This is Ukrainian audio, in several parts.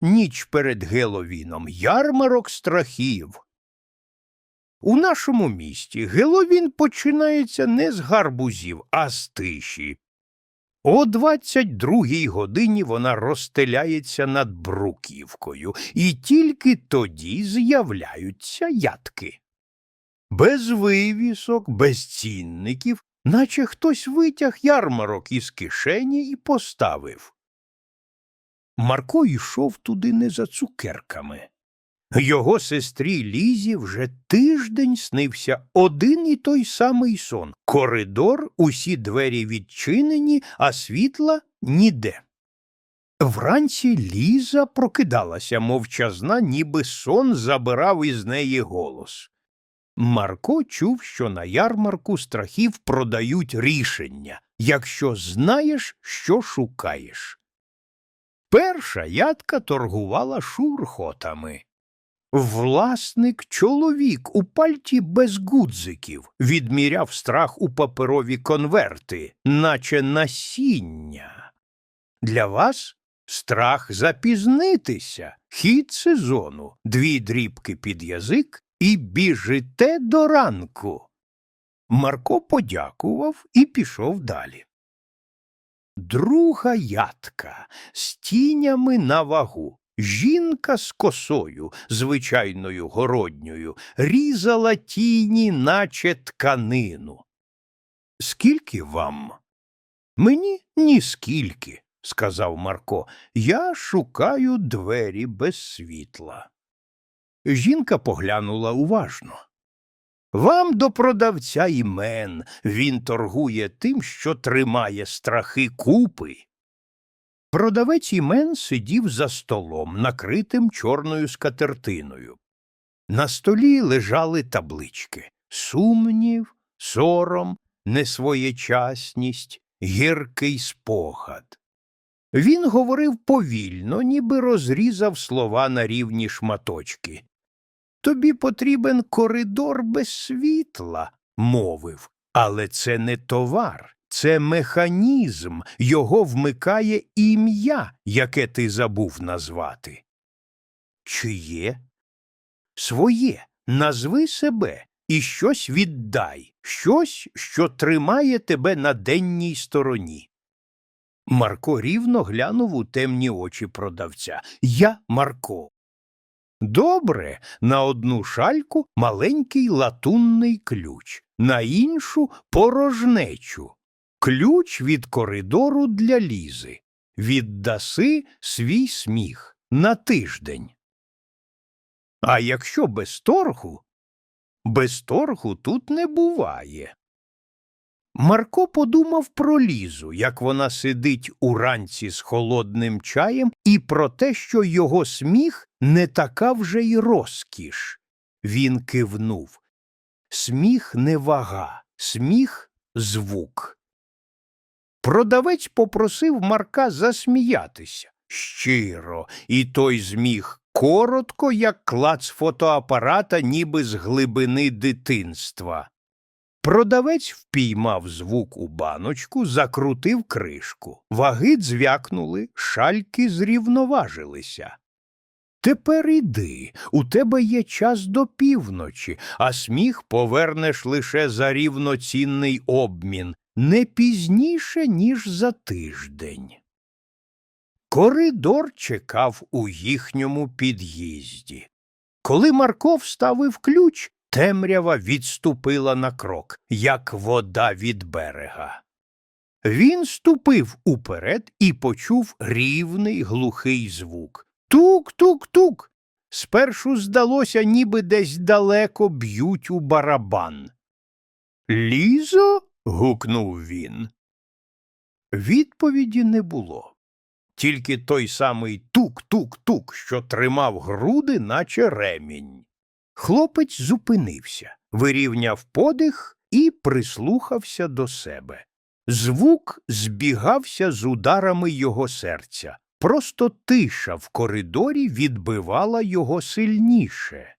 ніч перед Геловіном, ярмарок страхів. У нашому місті Геловін починається не з гарбузів, а з тиші. О двадцять другій годині вона розстеляється над Бруківкою, і тільки тоді з'являються ятки. Без вивісок, без цінників, наче хтось витяг ярмарок із кишені і поставив. Марко йшов туди не за цукерками. Його сестрі Лізі вже тиждень снився один і той самий сон. Коридор, усі двері відчинені, а світла ніде. Вранці Ліза прокидалася мовчазна, ніби сон забирав із неї голос. Марко чув, що на ярмарку страхів продають рішення, якщо знаєш, що шукаєш. Перша ядка торгувала шурхотами. Власник чоловік у пальті без гудзиків відміряв страх у паперові конверти, наче насіння. Для вас страх запізнитися, хід сезону, дві дрібки під язик і біжите до ранку. Марко подякував і пішов далі. Друга ядка з тінями на вагу. Жінка з косою, звичайною городньою, різала тіні, наче тканину. Скільки вам? Мені ніскільки, сказав Марко. Я шукаю двері без світла. Жінка поглянула уважно. Вам до продавця імен він торгує тим, що тримає страхи купи. Продавець імен сидів за столом, накритим чорною скатертиною. На столі лежали таблички сумнів, сором, несвоєчасність, гіркий спогад. Він говорив повільно, ніби розрізав слова на рівні шматочки. Тобі потрібен коридор без світла, мовив, але це не товар, це механізм, його вмикає ім'я, яке ти забув назвати. Чиє? Своє, назви себе і щось віддай, щось, що тримає тебе на денній стороні. Марко рівно глянув у темні очі продавця. Я Марко. Добре, на одну шальку маленький латунний ключ, на іншу порожнечу. Ключ від коридору для лізи. Віддаси свій сміх на тиждень. А якщо без торгу? Без торгу тут не буває. Марко подумав про лізу, як вона сидить уранці з холодним чаєм, і про те, що його сміх не така вже й розкіш. Він кивнув. Сміх не вага, сміх звук. Продавець попросив Марка засміятися щиро, і той зміг коротко, як клац фотоапарата, ніби з глибини дитинства. Продавець впіймав звук у баночку, закрутив кришку. Ваги дзвякнули, шальки зрівноважилися. Тепер іди, у тебе є час до півночі, а сміх повернеш лише за рівноцінний обмін, не пізніше, ніж за тиждень. Коридор чекав у їхньому під'їзді. Коли Марко вставив ключ, темрява відступила на крок, як вода від берега. Він ступив уперед і почув рівний глухий звук. Тук-тук-тук. Спершу здалося, ніби десь далеко б'ють у барабан. Лізо? гукнув він. Відповіді не було. Тільки той самий тук-тук-тук, що тримав груди, наче ремінь. Хлопець зупинився, вирівняв подих і прислухався до себе. Звук збігався з ударами його серця. Просто тиша в коридорі відбивала його сильніше.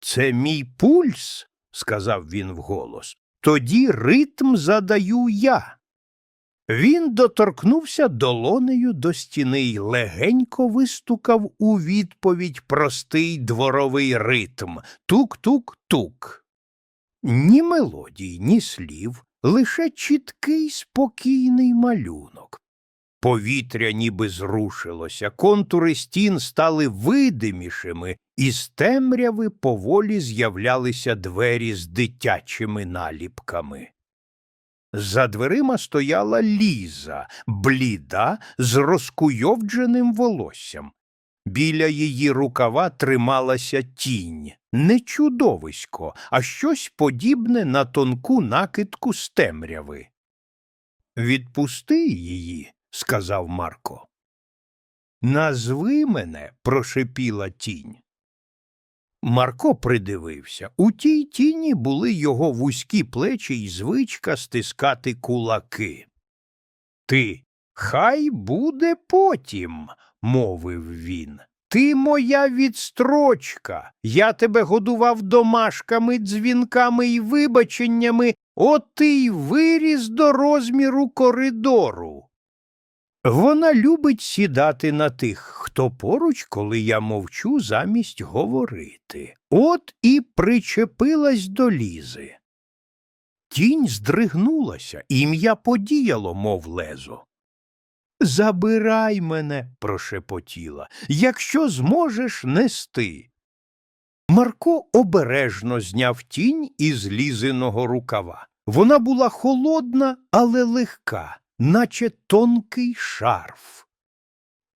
Це мій пульс, сказав він вголос. Тоді ритм задаю я. Він доторкнувся долонею до стіни й легенько вистукав у відповідь простий дворовий ритм тук-тук-тук. Ні мелодій, ні слів, лише чіткий спокійний малюнок. Повітря ніби зрушилося, контури стін стали видимішими, і з темряви поволі з'являлися двері з дитячими наліпками. За дверима стояла Ліза, бліда, з розкуйовдженим волоссям. Біля її рукава трималася тінь, не чудовисько, а щось подібне на тонку накидку з темряви. Відпусти її, сказав Марко. Назви мене, прошепіла тінь. Марко придивився. У тій тіні були його вузькі плечі й звичка стискати кулаки. Ти, хай буде потім, мовив він. Ти моя відстрочка. Я тебе годував домашками, дзвінками й вибаченнями, от ти й виріс до розміру коридору. Вона любить сідати на тих, хто поруч, коли я мовчу замість говорити. От і причепилась до лізи. Тінь здригнулася, ім'я подіяло, мов лезо. Забирай мене, прошепотіла, якщо зможеш нести. Марко обережно зняв тінь із лізиного рукава. Вона була холодна, але легка, наче тонкий шарф.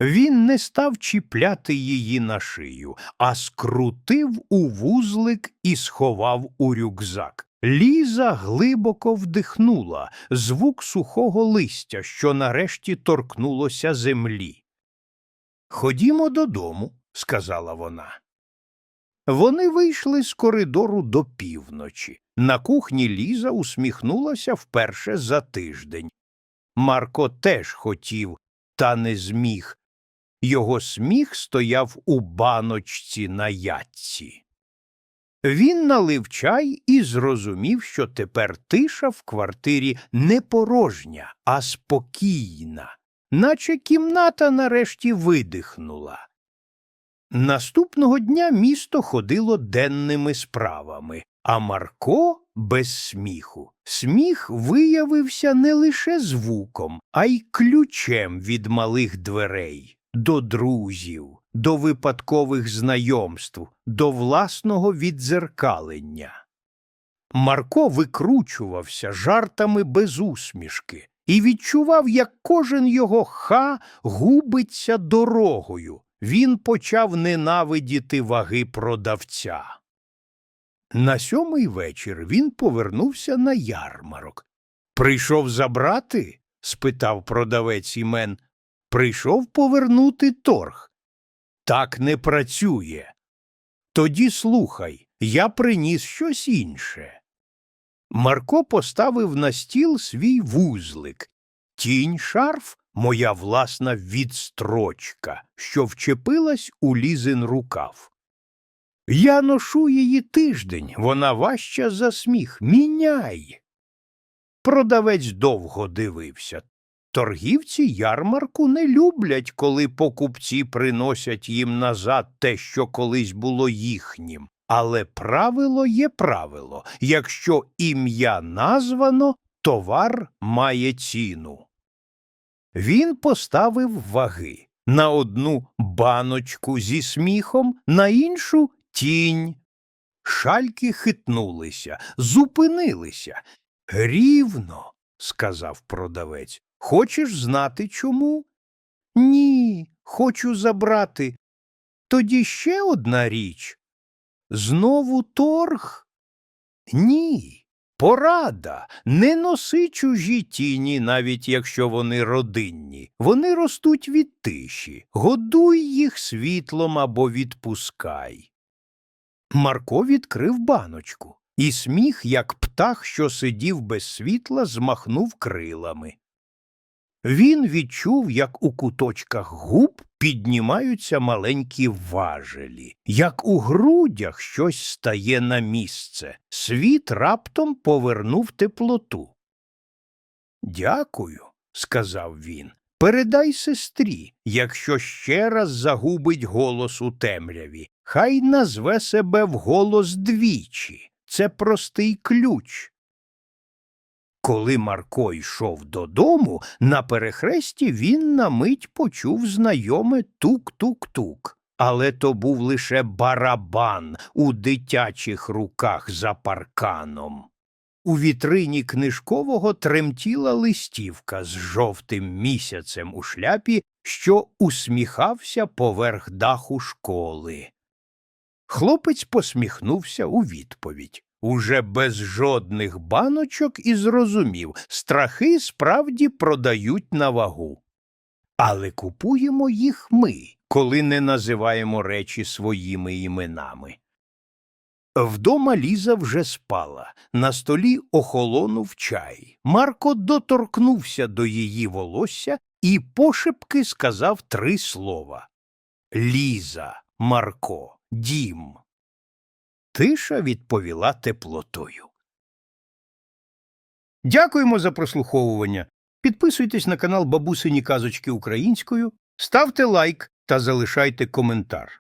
Він не став чіпляти її на шию, а скрутив у вузлик і сховав у рюкзак. Ліза глибоко вдихнула звук сухого листя, що нарешті торкнулося землі. Ходімо додому, сказала вона. Вони вийшли з коридору до півночі. На кухні Ліза усміхнулася вперше за тиждень. Марко теж хотів, та не зміг. Його сміх стояв у баночці на ятці. Він налив чай і зрозумів, що тепер тиша в квартирі не порожня, а спокійна, наче кімната нарешті видихнула. Наступного дня місто ходило денними справами, а Марко без сміху. Сміх виявився не лише звуком, а й ключем від малих дверей до друзів, до випадкових знайомств, до власного віддзеркалення. Марко викручувався жартами без усмішки і відчував, як кожен його ха губиться дорогою. Він почав ненавидіти ваги продавця. На сьомий вечір він повернувся на ярмарок. Прийшов забрати? спитав продавець імен. Прийшов повернути торг. Так не працює. Тоді слухай, я приніс щось інше. Марко поставив на стіл свій вузлик. Тінь шарф моя власна відстрочка, що вчепилась у лізин рукав. Я ношу її тиждень, вона важча за сміх. Міняй. Продавець довго дивився. Торгівці ярмарку не люблять, коли покупці приносять їм назад те, що колись було їхнім. Але правило є правило якщо ім'я названо, товар має ціну. Він поставив ваги на одну баночку зі сміхом, на іншу тінь. Шальки хитнулися, зупинилися. Рівно, сказав продавець. Хочеш знати чому? Ні, хочу забрати. Тоді ще одна річ. Знову торг? Ні. Порада. Не носи чужі тіні, навіть якщо вони родинні. Вони ростуть від тиші. Годуй їх світлом або відпускай. Марко відкрив баночку, і сміх, як птах, що сидів без світла, змахнув крилами. Він відчув, як у куточках губ піднімаються маленькі важелі, як у грудях щось стає на місце. Світ раптом повернув теплоту. Дякую, сказав він. Передай сестрі, якщо ще раз загубить голос у темряві, хай назве себе вголос двічі. Це простий ключ. Коли Марко йшов додому, на перехресті він на мить почув знайоме тук-тук-тук. Але то був лише барабан у дитячих руках за парканом. У вітрині книжкового тремтіла листівка з жовтим місяцем у шляпі, що усміхався поверх даху школи. Хлопець посміхнувся у відповідь. Уже без жодних баночок і зрозумів, страхи справді продають на вагу. Але купуємо їх ми, коли не називаємо речі своїми іменами. Вдома Ліза вже спала, на столі охолонув чай. Марко доторкнувся до її волосся і пошепки сказав три слова Ліза, Марко, дім. Тиша відповіла теплотою. Дякуємо за прослуховування. Підписуйтесь на канал Бабусині Казочки Українською, ставте лайк та залишайте коментар.